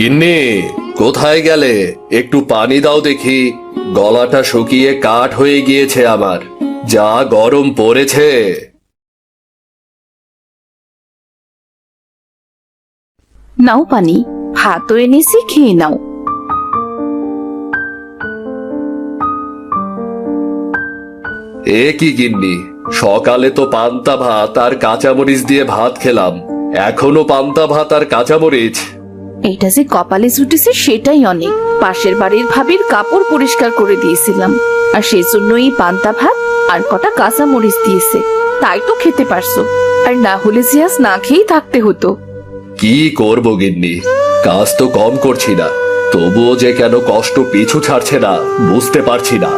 কিন্নি কোথায় গেলে? একটু পানি দাও দেখি। গলাটা শুকিয়ে কাঠ হয়ে গিয়েছে আমার। যা গরম পড়েছে। নাও পানি ভাতও এনেছি খেয়ে নাও। এ কি গিন্নি সকালে তো পান্তা ভাত আর কাঁচামরিচ দিয়ে ভাত খেলাম। এখনও পান্তা ভাত আর কাঁচামরিচ? এটা যে কপালে জুটেছে সেটাই অনেক। পাশের বাড়ির ভাবির কাপড় পরিষ্কার করে দিয়েছিলাম। আর সেই জন্য এই পান্তা ভাত আর কটা কাঁচা মরিচ দিয়েছে। তাই তো খেতে পারছ। আর না হলে যে আজ না খেয়েই থাকতে হতো। কি করব গিন্নি? কাজ তো কম করছি না। তবুও যে কেন কষ্ট পিছু ছাড়ছে না বুঝতে পারছি না।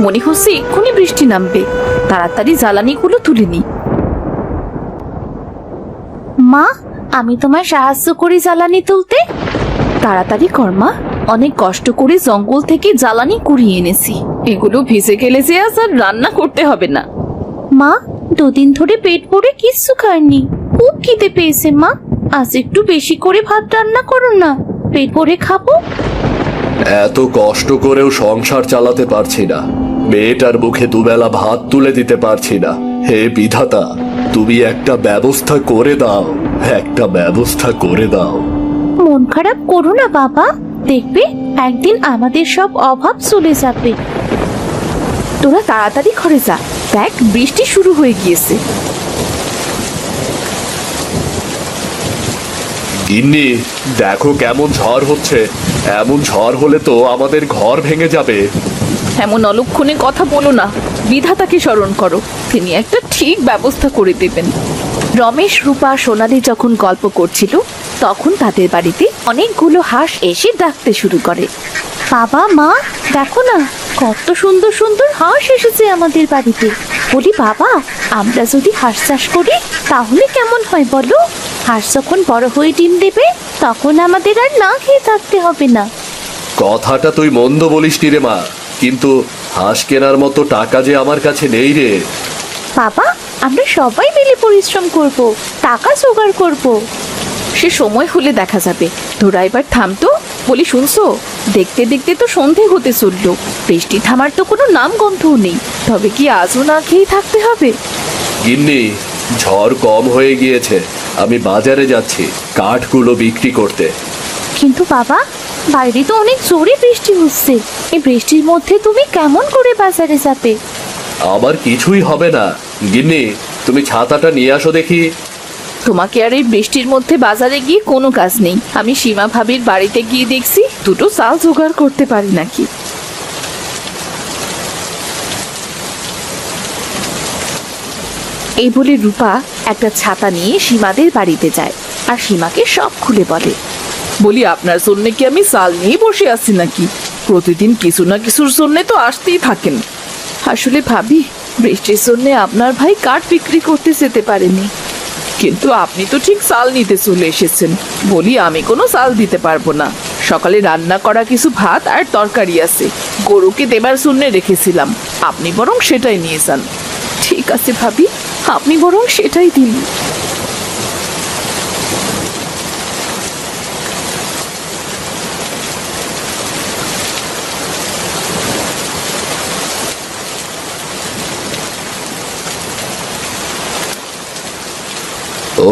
মনে হচ্ছে এক্ষুনি বৃষ্টি নামবে। তাড়াতাড়ি জ্বালানিগুলো তুলে নি। মা আমি তোমায় সাহায্য করি জ্বালানি তুলতে। তাড়াতাড়ি কর, মা। অনেক কষ্ট করে জঙ্গল থেকে জ্বালানি কুড়িয়ে এনেছি। এগুলো ভিজে গেলে যে আজ আর রান্না করতে হবে না। মা, দুদিন ধরে পেট ভরে কিচ্ছু খায়নি খুব খিদে পেয়েছে, মা। আজ একটু বেশি করে ভাত রান্না করো না। পেট ভরে খাব। এত কষ্ট করেও সংসার চালাতে পারছি না। মেয়েটার মুখে দুবেলা ভাত তুলে দিতে পারছি না। হে বিধাতা, তুমি একটা ব্যবস্থা করে দাও। একটা ব্যবস্থা করে দাও। মন খারাপ করো না বাবা। দেখবে একদিন আমাদের সব অভাব চলে যাবে। তোরা তাড়াতাড়ি ঘরে যা। দেখ বৃষ্টি শুরু হয়ে গিয়েছে। গিন্নি দেখো কেমন ঝড় হচ্ছে। এমন ঝড় হলে তো আমাদের ঘর ভেঙে যাবে। এমন অলক্ষণে কথা বলো না। বিধাতাকে স্মরণ করো। তিনি একটা ঠিক ব্যবস্থা করে দেবেন। রমেশ রূপা সোনালি যখন গল্প করছিল তখন তাদের বাড়িতে অনেকগুলো হাঁস এসে ডাকতে শুরু করে। বাবা মা দেখো না কত সুন্দর সুন্দর হাঁস এসেছে আমাদের বাড়িতে। বলি বাবা আমরা যদি হাঁস চাষ করি তাহলে কেমন হয় বলো? হাঁস যখন বড় হয়ে ডিম দেবে তখন আমাদের আর না খেয়ে থাকতে হবে না। কথাটা তুই মন্দ বলিস রে মা কিন্তু হাঁস কেনার মতো টাকা যে আমার কাছে নেই রে। বাবা আমরা সবাই মিলে পরিশ্রম করব টাকা জোগাড় করব। সে সময় হলে দেখা যাবে। তোরা এবার থামতো বলি শুনছো? দেখতে দেখতে তো সন্ধে হতে চলল। বৃষ্টি থামার তো কোনো নাম গন্ধও নেই। তবে কি আজও না খেয়ে থাকতে হবে? গিন্নি ঝড় কম হয়ে গিয়েছে। আমি বাজারে যাচ্ছি কাঠগুলো বিক্রি করতে। কিন্তু বাবা বাইরে তো অনেক জোরে বৃষ্টি হচ্ছে। এই বৃষ্টির মধ্যে তুমি কেমন করে বাজারে যাবে? আবার কিছুই হবে না। গিন্নি, তুমি ছাতাটা নিয়ে আসো দেখি। তোমাকে আর এই বৃষ্টির মধ্যে বাজারে গিয়ে কোনো কাজ নেই। আমি সীমা ভাবির বাড়িতে গিয়ে দেখছি দুটো চাল জোগাড় করতে পারি নাকি। এই বলে রূপা একটা ছাতা নিয়ে সীমাদের বাড়িতে যায় আর সীমাকে সব খুলে বলে। বলি, আপনার জন্য কি আমি চাল নিয়ে বসে আছি নাকি? প্রতিদিন কিছু না কিছুর জন্য তো আসতেই থাকেন। আসলে ভাবি, বৃষ্টির জন্য আপনার ভাই কাঠ বিক্রি করতে যেতে পারেনি। কিন্তু আপনি তো ঠিক চাল নিতে চলে এসেছেন। বলি আমি কোনো চাল দিতে পারব না। সকালে রান্না করা কিছু ভাত আর তরকারি আছে। গরুকে দেবার শূন্যে রেখেছিলাম। আপনি বরং সেটাই নিয়ে যান। ঠিক আছে ভাবি, আপনি বরং সেটাই দিন।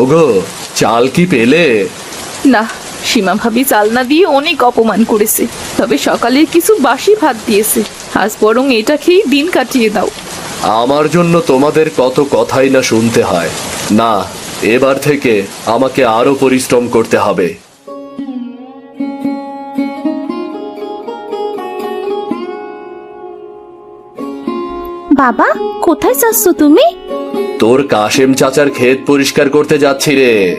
ওগো চাল কি পেলে? না সীমা ভাবি চাল না দিয়ে অনেক অপমান করেছে। তবে সকালে কিছু বাসি ভাত দিয়েছে। আজ বরং এটা খেয়েই দিন কাটিয়ে দাও। আমার জন্য তোমাদের কত কথাই না শুনতে হয়। না এবার থেকে আমাকে আরও পরিশ্রম করতে হবে। বাবা কোথায় যাচ্ছ তুমি? তোর কাশেম চাচার ক্ষেত পরিষ্কার করতে যাচ্ছি রে।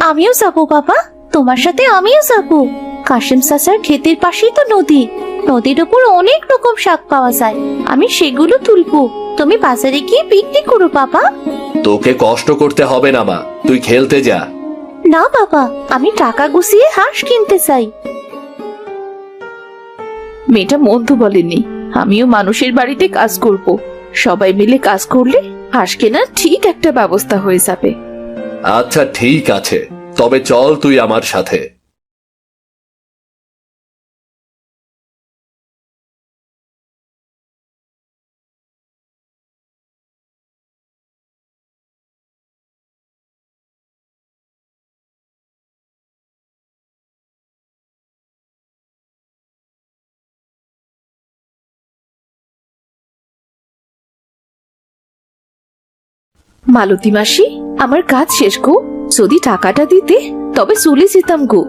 আমিও যাব বাবা। তোমার সাথে আমিও যাব। কাশিম চাচার ক্ষেতের পাশেই তো নদী। নদীর উপর অনেক রকম শাক পাওয়া যায়। আমি সেগুলো তুলবো। তুমি বাজারে গিয়ে বিক্রি করো বাবা। তোকে কষ্ট করতে হবে না মা। তুই খেলতে যা। না বাবা। আমি টাকা গুছিয়ে হাঁস কিনতে চাই। মেয়েটা মধ্য বলেনি। আমিও মানুষের বাড়িতে কাজ করব। সবাই মিলে কাজ করলে হাঁস কেনার ঠিক একটা ব্যবস্থা হয়ে যাবে। আচ্ছা ঠিক আছে। তবে চল তুই আমার সাথে। মালতী মাসি আমার কাজ শেষ গো। যদি টাকাটা দিতে তবে চলে যেতাম গো।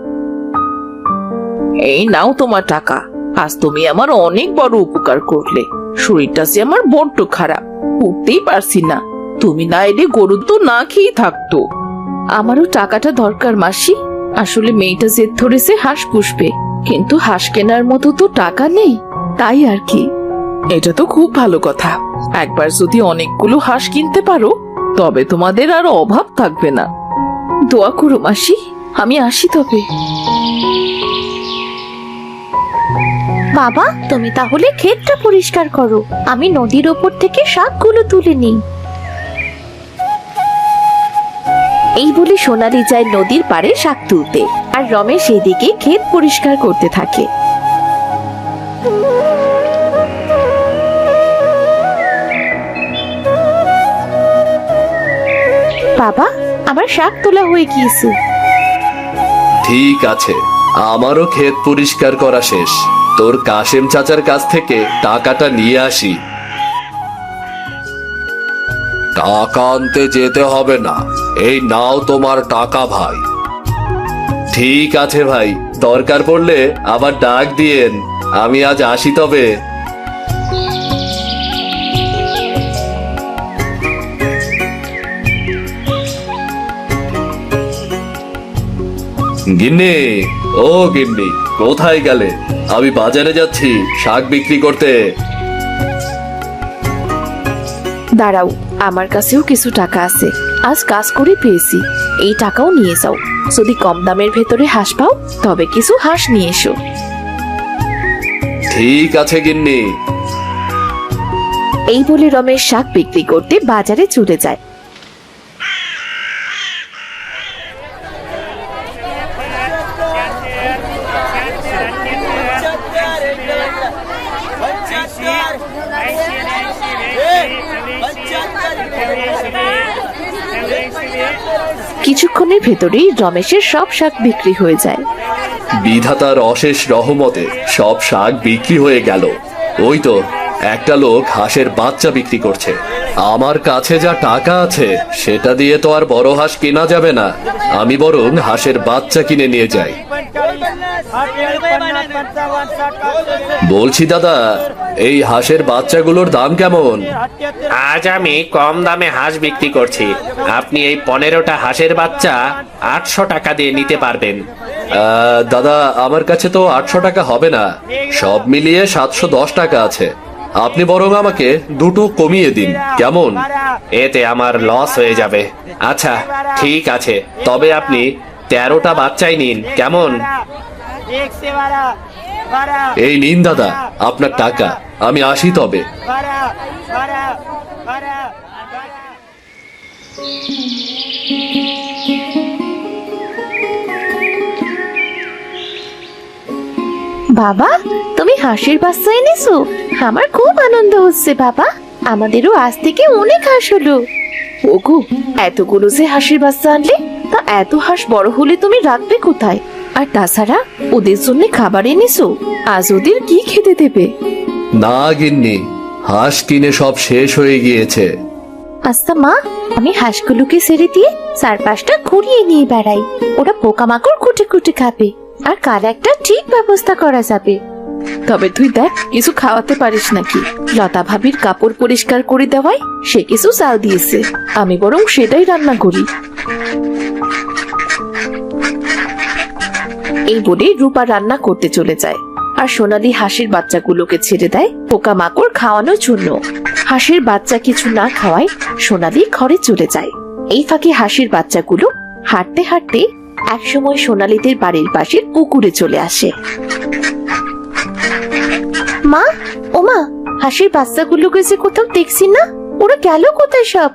এই নাও তোমার টাকা। আজ তুমি আমার অনেক বড় উপকার করলে। শরীরটা যে আমার বড্ড খারাপ উঠতেই পারছি না। তুমি না এলে গরু তো না খেয়ে থাকতো। আমারও টাকাটা দরকার মাসি। আসলে মেয়েটা জেদ ধরেছে হাঁস পুষবে। কিন্তু হাঁস কেনার মতো তো টাকা নেই তাই আর কি। এটা তো খুব ভালো কথা। একবার যদি অনেকগুলো হাঁস কিনতে পারো তবে তোমাদের আর অভাব থাকবে না। দোয়া করো মাসি, আমি আসি তবে। বাবা, তুমি তাহলে ক্ষেতটা পরিষ্কার করো। আমি নদীর ওপর থেকে শাকগুলো তুলে নিই। এই বলে সোনালি যায় নদীর পাড়ে শাক তুলতে, আর রমেশ এদিকে ক্ষেত পরিষ্কার করতে থাকে। বাবা, আমার শাক তোলা হয়ে গিয়েছে। ঠিক আছে, আমারও ক্ষেত পরিষ্কার করা শেষ। তোর কাশেম চাচার কাছ থেকে টাকাটা নিয়ে আসি। টাকা আনতে যেতে হবে না, এই নাও তোমার টাকা ভাই। ঠিক আছে ভাই, দরকার পড়লে আবার ডাক দিয়েন, আমি আজ আসি তবে। গিন্নি ও গিন্নি কোথায় গেলে? আমি বাজারে যাচ্ছি শাক বিক্রি করতে। দাঁড়াও আমার কাছেও কিছু টাকা আছে। আজ কাজ করে পেয়েছি এই টাকাও নিয়ে যাও। যদি কম দামের ভেতরে হাঁস পাও তবে কিছু হাঁস নিয়ে এসো। ঠিক আছে গিন্নি। এই বলে রমেশ শাক বিক্রি করতে বাজারে চলে যায়। কিছুক্ষণের ভেতরেই রমেশের সব শাক বিক্রি হয়ে যায়। বিধাতার অশেষ রহমতে সব শাক বিক্রি হয়ে গেল। ওই তো, একটা লোক হাঁসের বাচ্চা বিক্রি করছে। আমার কাছে যা টাকা আছে, সেটা দিয়ে তো আর বড় হাঁস কেনা যাবে না। আমি বরং হাঁসের বাচ্চা কিনে নিয়ে যাই। বলছি দাদা এই হাঁসের বাচ্চাগুলোর দাম কেমন? আজ আমি কম দামে হাঁস বিক্রি করছি। আপনি এই পনেরোটা হাঁসের বাচ্চা আটশো টাকা দিয়ে নিতে পারবেন। আহ, দাদা আমার কাছে তো আটশো টাকা হবে না। সব মিলিয়ে সাতশো দশ টাকা আছে। আপনি বরং আমাকে দুটো কমিয়ে দিন। কেমন? এতে আমার লস হয়ে যাবে। আচ্ছা ঠিক আছে। তবে আপনি তেরোটা বাচ্চাই নিন। কেমন? এই নিন দাদা, আপনার টাকা, আমি আসি তবে। বাবা, তুমি হাসির বাচ্চা এনেছো? আমার খুব আনন্দ হচ্ছে, বাবা। আমাদেরও আজ থেকে অনেক হাঁস হলো। ওগু, এতগুলো যে হাসির বাচ্চা আনলে, তা এত হাঁস বড় হলে তুমি রাখবে কোথায়? আর তাছাড়া ওদের জন্য খাবার এনেছো? আজ ওদের কি খেতে দেবে? না গিন্নি হাঁস কিনে সব শেষ হয়ে গিয়েছে। আচ্ছা মা আমি হাঁসগুলোকে ছেড়ে দিয়ে চারপাশটা ঘুরিয়ে নিয়ে বেড়াই। ওরা পোকামাকড় কুটে কুটে খাবে আর কাল একটা ঠিক ব্যবস্থা করা যাবে। তবে তুই দেখ কিছু খাওয়াতে পারিস নাকি? লতা ভাবির কাপড় পরিষ্কার করে দেওয়ায় সে কিছু চাল দিয়েছে। আমি বরং সেটাই রান্না করি। এই বলে রূপা রান্না করতে চলে যায়। আর সোনালি হাঁসের বাচ্চাগুলোকে ছেড়ে দেয় পোকামাকড় খাওয়ানোর জন্য। হাঁসের বাচ্চা কিছু না খাওয়ায় সোনালি ঘরে চলে যায়। এই ফাঁকে হাঁসের বাচ্চাগুলো হাঁটতে হাঁটতে একসময় সোনালিদের বাড়ির পাশের পুকুরে চলে আসে। মা, ওমা, হাঁসের বাচ্চাগুলোকে যে কোথাও দেখছি না, ওরা গেল কোথায় সব?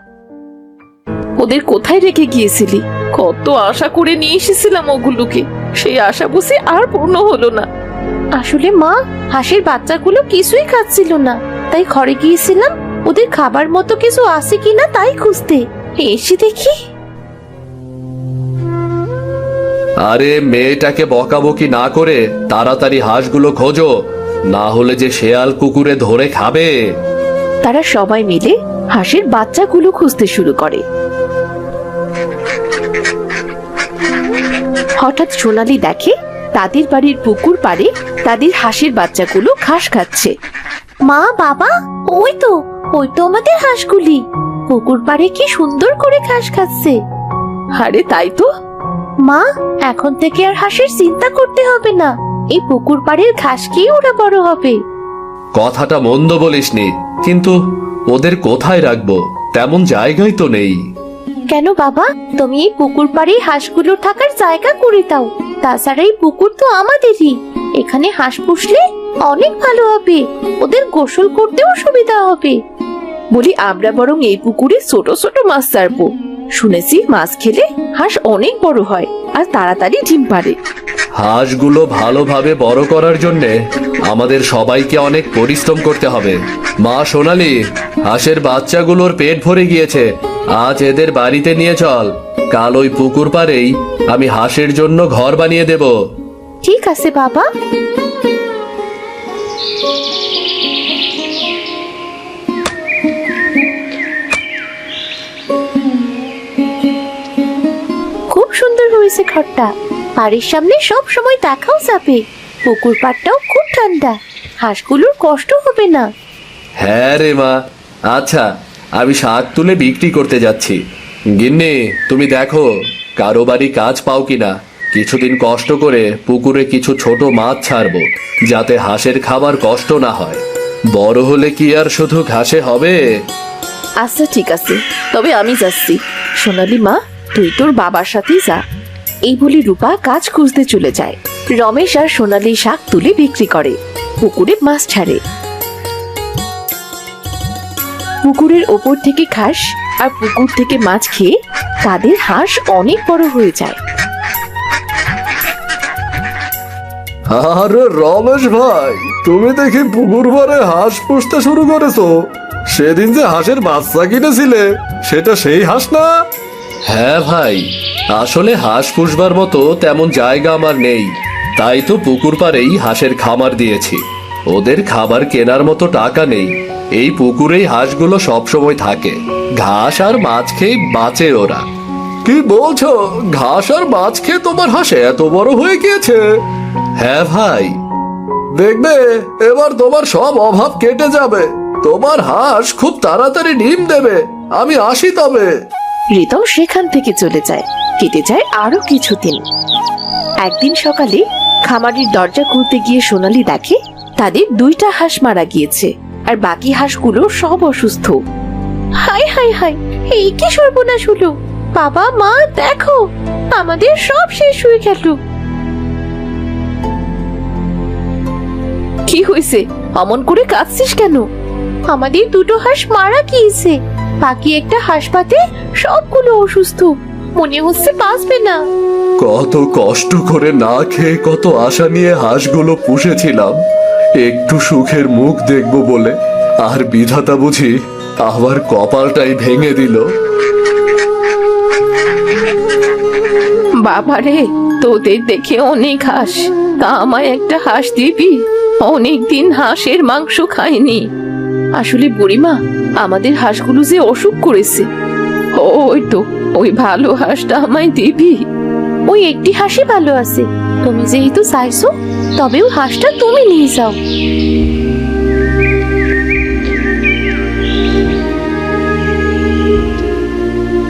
ওদের কোথায় রেখে গিয়েছিলি? কত আশা করে নিয়ে এসেছিলাম ওগুলোকে। সেই আশা বুঝে আর পূর্ণ হলো না। আসলে মা হাঁসের বাচ্চাগুলো কিছুই খাচ্ছিল না। তাই ঘরে গিয়েছিলাম ওদের খাবার মতো কিছু আছে কিনা তাই খুঁজতে। এসে দেখি। আরে মেয়েটাকে বকাবকি না করে তাড়াতাড়ি হাঁসগুলো খোঁজো না হলে যে শেয়াল কুকুরে ধরে খাবে। তারা সবাই মিলে হাঁসের বাচ্চাগুলো খুঁজতে শুরু করে। হঠাৎ সোনালি দেখে তাদের বাড়ির পুকুর পাড়ে তাদের হাঁসের বাচ্চাগুলো ঘাস খাচ্ছে। মা বাবা ওই তো ওই তো আমাদের হাঁসগুলি। পুকুর পাড়ে কি সুন্দর করে ঘাস খাচ্ছে। আরে তাই তো। মা এখন থেকে আর হাঁসের চিন্তা করতে হবে না। এই পুকুর পাড়ের ঘাস খেয়ে ওরা বড় হবে। কথাটা মন্দ বলিসনি কিন্তু ওদের কোথায় রাখব? তেমন জায়গাই তো নেই। কেন বাবা? তুমি এই পুকুর পাড়ে হাঁসগুলো থাকার জায়গা করে দাও। তাছাড়া এই পুকুর তো আমাদেরই। এখানে হাঁস পুষলে অনেক ভালো হবে। ওদের গোসল করতেও সুবিধা হবে। বলি, আমরা বরং এই পুকুরে ছোট ছোট মাছ ছাড়বো। শুনেছি মাছ খেলে হাঁস অনেক বড় হয়, আর তাড়াতাড়ি ডিম পারে হাঁসগুলো ভালোভাবে বড় করার জন্য আমাদের সবাইকে অনেক পরিশ্রম করতে হবে। মা সোনালি, হাঁসের বাচ্চাগুলোর পেট ভরে গিয়েছে। আজ এদের বাড়িতে নিয়ে চল। কাল ওই পুকুর পাড়েই আমি হাঁসের জন্য ঘর বানিয়ে দেব। ঠিক আছে বাবা। খুব সুন্দর হয়েছে ঘরটা। বাড়ির সামনে সব সময় দেখাও যাবে। পুকুর পাড়টাও খুব ঠান্ডা। হাঁসগুলোর কষ্ট হবে না। হ্যাঁ রে মা। আচ্ছা আমি শাক তুলে বিক্রি করতে যাচ্ছি। গিন্নি, তুমি দেখো, কারও বাড়ি কাজ পাও কিনা। কিছুদিন কষ্ট করে পুকুরে কিছু ছোট মাছ ছাড়বো, যাতে হাঁসের খাবার কষ্ট না হয়। বড় হলে কি আর শুধু ঘাসে হবে? আচ্ছা ঠিক আছে। তবে আমি যাচ্ছি। সোনালি মা, তুই তোর বাবার সাথেই যা। এই বলে রূপা কাজ খুঁজতে চলে যায়। রমেশ আর সোনালি শাক তুলে বিক্রি করে। পুকুরে মাছ ছাড়ে। পুকুরের ওপর থেকে ঘাস আর পুকুর থেকে মাছ খেয়ে তাদের হাঁস অনেক বড় হয়ে যায়। আরে রমেশ ভাই তুমি দেখি পুকুর ভরে হাঁস পুষতে শুরু করেছ। সেদিন যে হাঁসের বাচ্চা কিনেছিলে সেটা সেই হাঁস না? হ্যাঁ ভাই আসলে হাঁস পুষবার মতো তেমন জায়গা আমার নেই তাই তো পুকুর পাড়েই হাঁসের খামার দিয়েছি। ওদের খাবার কেনার মতো টাকা নেই। এই পুকুরেই হাঁসগুলো সবসময় থাকে। ঘাস আর মাছ খেয়ে বাঁচে ওরা। কি বলছো? ঘাস আর মাছ খেয়ে তোমার হাঁস এত বড় হয়ে গিয়েছে? হ্যাঁ ভাই। দেখবে, এবার তোমার সব অভাব কেটে যাবে। তোমার হাঁস খুব তাড়াতাড়ি ডিম দেবে। আমি আসি তবে। রিতম সেখান থেকে চলে যায়। কেটে যায় আরও কিছুদিন। একদিন সকালে খামারের দরজা খুলতে গিয়ে সোনালি দেখে তাদের দুইটা হাঁস মারা গিয়েছে, আর বাকি হাঁসগুলো সব অসুস্থ। হাই হাই হাই এই কি সর্বনাশ হলো? বাবা, মা, দেখো, আমাদের সব শেষ হয়ে গেল। কি হয়েছে? অমন করে কাঁদছিস কেন? আমাদের দুটো হাঁস মারা গিয়েছে, বাকি একটা হাসপাতে সবগুলো অসুস্থ। মনে হচ্ছে বাঁচবে না। কত কষ্ট করে না খেয়ে কত আশা নিয়ে হাঁসগুলো পুষেছিলাম। একটু সুখের মুখ দেখব বলে আর বিধাতা বুঝি আবার কপালটাই ভেঙে দিল। বাবারে তোদের দেখে অনেক হাঁস। তা আমায় একটা হাঁস দিবি? অনেক দিন হাঁসের মাংস খাইনি। আসলে বুড়িমা আমাদের হাঁসগুলো যে অসুখ করেছে। ওই তো ওই ভালো হাঁসটা আমায় দিবি। ওই একটি হাসি ভালো আছে। তুমি যেহেতু চাইছো তবেও হাঁসটা তুমি নিয়ে যাও।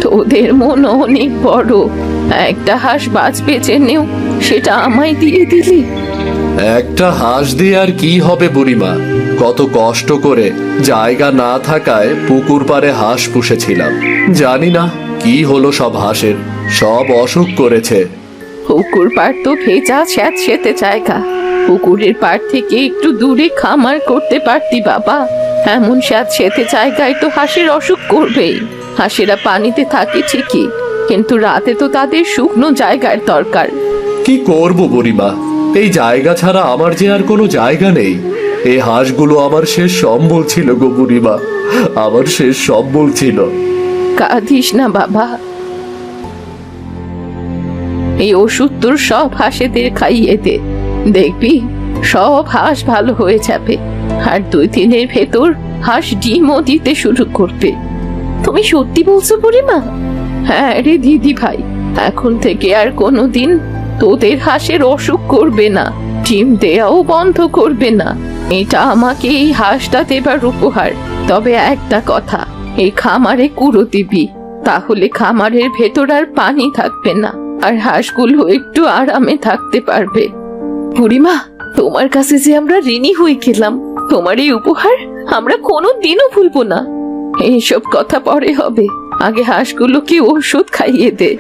তোদের মন অনেক বড়। একটা হাঁস বাঁচবে জেনেও সেটা আমায় দিয়ে দিলি। একটা হাঁস দিয়ে আর কি হবে বুড়িমা? কত কষ্ট করে জায়গা না থাকায় পুকুর পাড়ে হাঁস পুষেছিলাম। জানি না কি হলো সব হাঁসের। সব অসুখ করেছে। পুকুর পাড় তো ভেজা স্যাঁত সেতে জায়গা। পুকুরের পাড় থেকে একটু দূরে খামার করতে পারতি বাবা। এমন স্যাঁত সেতে জায়গায় তো হাঁসের অসুখ করবেই। হাঁসেরা পানিতে থাকে ঠিকই কিন্তু রাতে তো তাদের শুকনো জায়গার দরকার। কি করব বুড়িমা? এই জায়গা ছাড়া আমার যে আর কোনো জায়গা নেই। এই হাঁসগুলো আমার শেষ সম্বল ছিল গো বুড়িমা। আমার শেষ সম্বল ছিল। কাঁদিস না বাবা। এই ওষুধ তোর সব হাঁসেদের খাইয়ে দে। দেখবি, সব হাঁস ভালো হয়ে যাবে। আর দুই দিনের ভেতর হাঁস ডিমও দিতে শুরু করবে। তুমি সত্যি বলছো বুড়িমা? হ্যাঁ রে দিদি ভাই, এখন থেকে আর কোনোদিন তোদের হাঁসের অসুখ করবে না, ডিম দেয়াও বন্ধ করবে না। এটা আমাকে এই হাঁসটা দেবার উপহার। তবে একটা কথা, এই খামারে কুড়ো দিবি, তাহলে খামারের ভেতর আর পানি থাকবে না। আর হাঁসগুলো একটু আরামে থাকতে পারবে। বুড়িমা, তোমার কাছে যে আমরা ঋণী হয়ে গেলাম, তোমার এই উপহার আমরা কোনো দিনও ভুলবো না। এইসব কথা পরে হবে। আগে হাঁসগুলোকে ওষুধ খাইয়ে দে।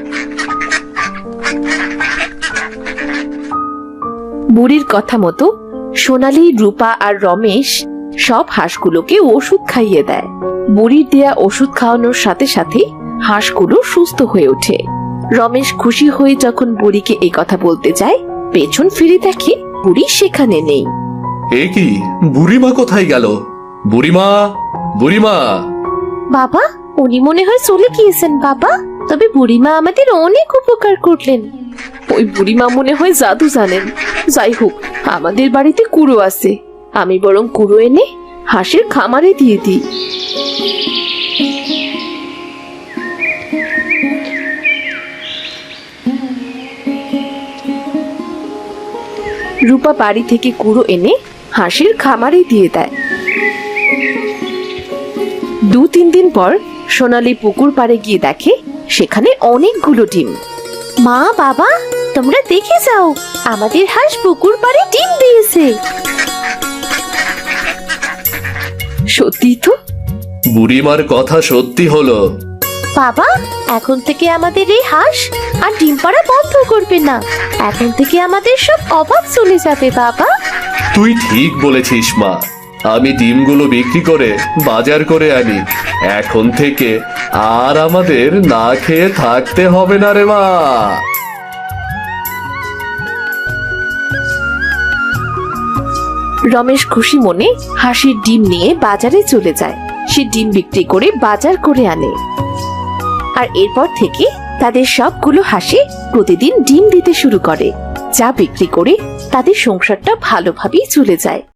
বুড়ির কথা মতো সোনালি, রূপা আর রমেশ সব হাঁসগুলোকে ওষুধ খাইয়ে দেয়। বুড়ির দেয়া ওষুধ খাওয়ানোর সাথে সাথে হাঁসগুলো সুস্থ হয়ে ওঠে। রমেশ খুশি হয়ে যখন বুড়িকে এই কথা বলতে যায় পেছন ফিরে দেখে বুড়ি সেখানে নেই। এ কি? বুড়িমা কোথায় গেল? বুড়িমা? বুড়িমা? বাবা উনি মনে হয় চলে গিয়েছেন বাবা। তবে বুড়িমা আমাদের অনেক উপকার করলেন। ওই বুড়িমা মনে হয় জাদু জানেন। যাই হোক আমাদের বাড়িতে কুড়ো আছে। আমি বরং কুড়ো এনে হাঁসের খামারে দিয়ে দিই। রূপা বাড়ি থেকে কুড়ো এনে হাঁসের খামারে দিয়ে দেয়। দু তিন দিন পর সোনালি পুকুর পাড়ে গিয়ে দেখে সেখানে অনেকগুলো ডিম। মা বাবা তোমরা দেখে যাও আমাদের হাঁস পুকুর পাড়ে ডিম দিয়েছে। সত্যি তো? বুড়িমার কথা সত্যি হলো। বাবা এখন থেকে আমাদের এই হাঁস আর ডিম পাড়া বন্ধ করবে না। এখন থেকে আমাদের সব অভাব চলে যাবে বাবা। তুই ঠিক বলেছিস মা। আমি ডিমগুলো বিক্রি করে বাজার করে আনি। এখন থেকে আর আমাদের না খেয়ে থাকতে হবে না রে মা। রমেশ খুশি মনে হাসির ডিম নিয়ে বাজারে চলে যায়। সে ডিম বিক্রি করে বাজার করে আনে। আর এরপর থেকে তাদের সবগুলো হাসি প্রতিদিন ডিম দিতে শুরু করে। যা বিক্রি করে তাদের সংসারটা ভালোভাবেই চলে যায়।